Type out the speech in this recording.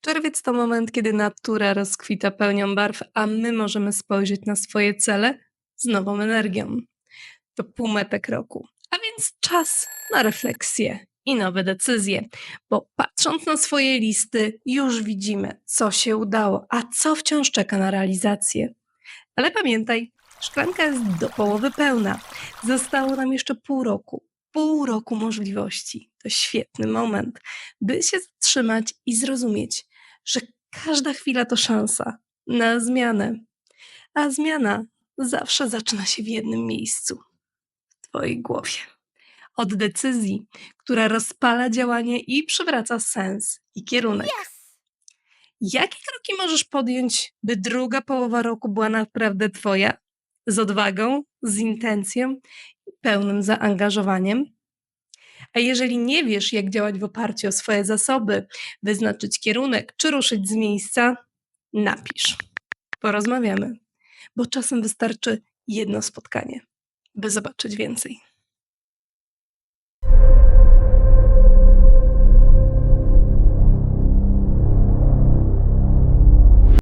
Czerwiec to moment, kiedy natura rozkwita pełnią barw, a my możemy spojrzeć na swoje cele z nową energią. To półmetek roku, a więc czas na refleksję i nowe decyzje, bo patrząc na swoje listy, już widzimy, co się udało, a co wciąż czeka na realizację. Ale pamiętaj, szklanka jest do połowy pełna. Zostało nam jeszcze pół roku. Pół roku możliwości. To świetny moment, by się zatrzymać i zrozumieć, że każda chwila to szansa na zmianę. A zmiana zawsze zaczyna się w jednym miejscu w Twojej głowie. Od decyzji, która rozpala działanie i przywraca sens i kierunek. Jakie kroki możesz podjąć, by druga połowa roku była naprawdę Twoja? Z odwagą, z intencją i pełnym zaangażowaniem? A jeżeli nie wiesz, jak działać w oparciu o swoje zasoby, wyznaczyć kierunek czy ruszyć z miejsca, napisz. Porozmawiamy, bo czasem wystarczy jedno spotkanie, by zobaczyć więcej.